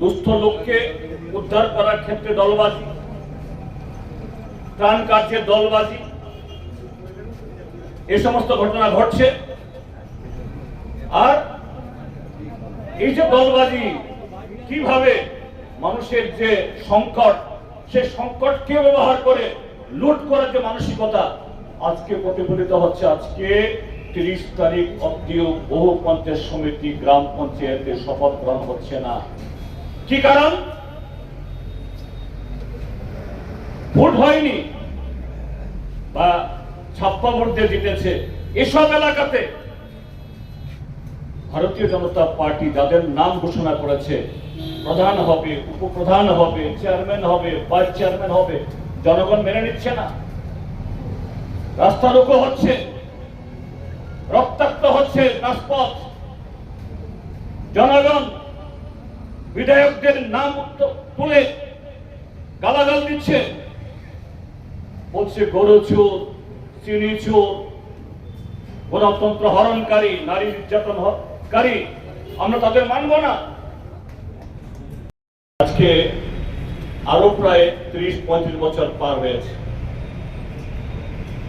দুস্থ লোককে উদ্ধার করার ক্ষেত্রে দলবাজি, ত্রাণ কার্যের দলবাজি, এ সমস্ত ঘটনা ঘটছে। আর এই যে দলবাজি, কীভাবে মানুষের যে সংকট সেই সংকটকে ব্যবহার করে লুট করার যে মানসিকতা, আজকে প্রতিফলিত হচ্ছে। আজকে তিরিশ তারিখ অব্দিও বহু পঞ্চায়েত সমিতি, গ্রাম পঞ্চায়েতে শপথ গ্রহণ হচ্ছে না। কি কারণ? ভোট হয়নি বা ছাপ্পা ভোট দিয়ে জিতেছে। এসব এলাকাতে ভারতীয় জনতা পার্টি যাদের নাম ঘোষণা করেছে, প্রধান হবে, উপপ্রধান হবে, চেয়ারম্যান হবে, ভাইস চেয়ারম্যান হবে, জনগণ মেনে নিচ্ছে না। রাস্তা রোকো হচ্ছে, রক্তাক্ত হচ্ছে রাজপথ। জনগণ বিধায়কদের নাম তুলে গালাগাল দিচ্ছে। বলছে, গরু চোর, চিনি চোর, গণতন্ত্র হরণকারী, নারী নির্যাতনকারী আমরা তাদের মানব না। আজকে আরও প্রায় ত্রিশ, পঁয়ত্রিশ বছর পার হয়েছে।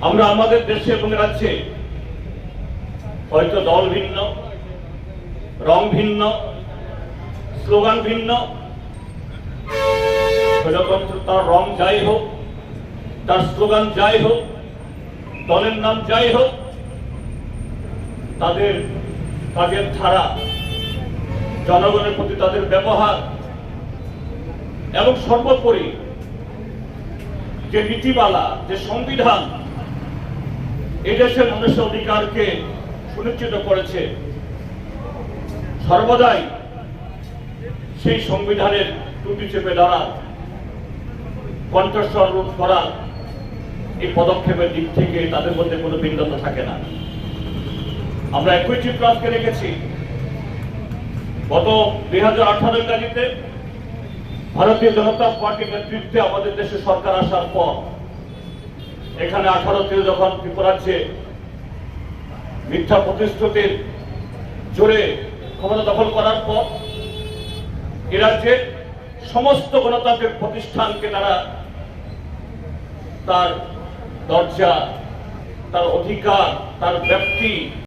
আমরা আমাদের দেশে এবং রাজ্যে হয়তো দল ভিন্ন, রং ভিন্ন স্লোগান ভিন্ন। প্রজাতন্ত্র তার রং যাই হোক, তার স্লোগান যাই হোক, দলের নাম যাই হোক, তাদের কাজের ধারা, জনগণের প্রতি তাদের ব্যবহার, এবং সর্বোপরি যে নীতিমালা, যে সংবিধান, এই দেশের মানুষের অধিকারকে সুনিশ্চিত করেছে, সর্বদাই সেই সংবিধানের ত্রুটি চেপে ধরা কণ্ঠস্বর রোধ করা এই পদক্ষেপের দিক থেকে তাদের মধ্যে কোনো ভিন্নতা থাকে না। আমরা একই চিত্র আজকে রেখেছি গত দুই হাজার আঠারো ইংরাজিতে ভারতীয় জনতা পার্টির নেতৃত্বে আমাদের দেশে সরকার আসার পর, এখানে আঠারোতে যখন ত্রিপুরাজ্যে মিথ্যা প্রতিশ্রুতির জোরে ক্ষমতা দখল করার পর এ রাজ্যে সমস্ত গণতান্ত্রিক প্রতিষ্ঠানকে তারা তার দরজা তার অধিকার তার ব্যক্তি